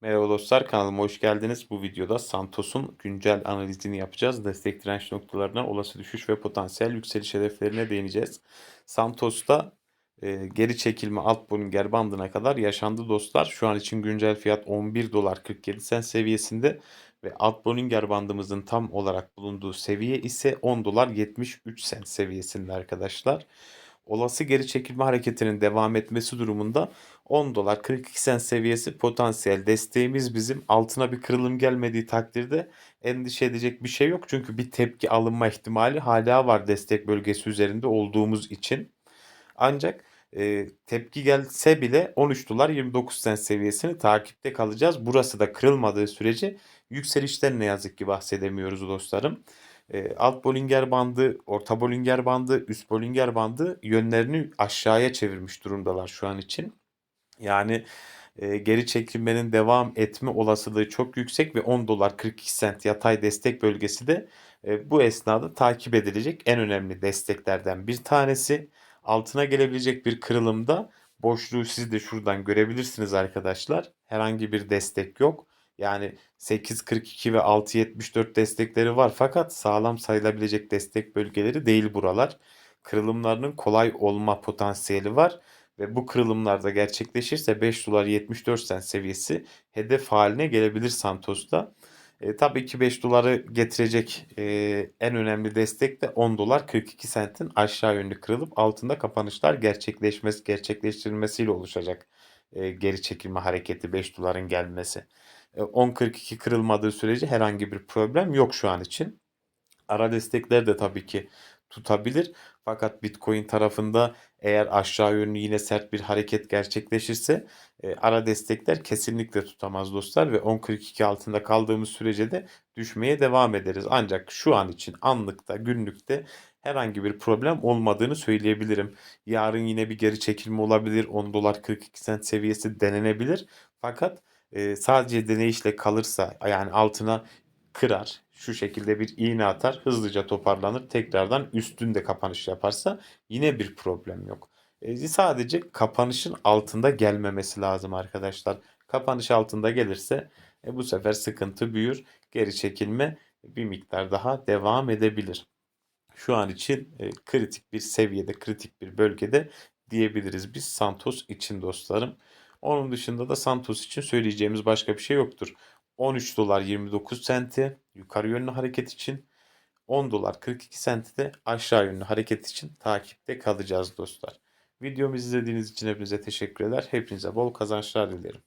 Merhaba dostlar kanalıma hoş geldiniz. Bu videoda Santos'un güncel analizini yapacağız. Destek direnç noktalarına, olası düşüş ve potansiyel yükseliş hedeflerine değineceğiz. Santos'ta e, geri çekilme alt Bollinger bandına kadar yaşandı dostlar. Şu an için güncel fiyat 11 dolar 47 sen seviyesinde ve alt Bollinger bandımızın tam olarak bulunduğu seviye ise 10 dolar 73 sen seviyesinde arkadaşlar olası geri çekilme hareketinin devam etmesi durumunda 10 dolar 42 sen seviyesi potansiyel desteğimiz bizim. Altına bir kırılım gelmediği takdirde endişe edecek bir şey yok. Çünkü bir tepki alınma ihtimali hala var destek bölgesi üzerinde olduğumuz için. Ancak e, tepki gelse bile 13 dolar 29 sen seviyesini takipte kalacağız. Burası da kırılmadığı sürece yükselişten ne yazık ki bahsedemiyoruz dostlarım. E, alt Bollinger bandı, orta Bollinger bandı, üst Bollinger bandı yönlerini aşağıya çevirmiş durumdalar şu an için. Yani e, geri çekilmenin devam etme olasılığı çok yüksek ve 10 dolar 42 sent yatay destek bölgesi de e, bu esnada takip edilecek en önemli desteklerden bir tanesi. Altına gelebilecek bir kırılımda boşluğu siz de şuradan görebilirsiniz arkadaşlar. Herhangi bir destek yok. Yani 8.42 ve 6.74 destekleri var fakat sağlam sayılabilecek destek bölgeleri değil buralar. Kırılımlarının kolay olma potansiyeli var ve bu kırılımlarda gerçekleşirse 5 dolar 74 sent seviyesi hedef haline gelebilir Santos'ta. E, tabii ki 5 doları getirecek e, en önemli destek de 10 dolar 42 sentin aşağı yönlü kırılıp altında kapanışlar gerçekleşmesi gerçekleştirilmesiyle oluşacak e, geri çekilme hareketi 5 doların gelmesi. 10.42 kırılmadığı sürece herhangi bir problem yok şu an için. Ara destekler de tabii ki tutabilir. Fakat Bitcoin tarafında eğer aşağı yönlü yine sert bir hareket gerçekleşirse e, ara destekler kesinlikle tutamaz dostlar ve 10.42 altında kaldığımız sürece de düşmeye devam ederiz. Ancak şu an için anlıkta günlükte herhangi bir problem olmadığını söyleyebilirim. Yarın yine bir geri çekilme olabilir. 10 dolar 42 sent seviyesi denenebilir. Fakat e, sadece deneyişle kalırsa yani altına kırar. Şu şekilde bir iğne atar. Hızlıca toparlanır. Tekrardan üstünde kapanış yaparsa yine bir problem yok. E, sadece kapanışın altında gelmemesi lazım arkadaşlar. Kapanış altında gelirse e, bu sefer sıkıntı büyür. Geri çekilme bir miktar daha devam edebilir. Şu an için e, kritik bir seviyede, kritik bir bölgede diyebiliriz biz Santos için dostlarım. Onun dışında da Santos için söyleyeceğimiz başka bir şey yoktur. 13 dolar 29 senti yukarı yönlü hareket için 10 dolar 42 senti de aşağı yönlü hareket için takipte kalacağız dostlar. Videomu izlediğiniz için hepinize teşekkür eder. Hepinize bol kazançlar dilerim.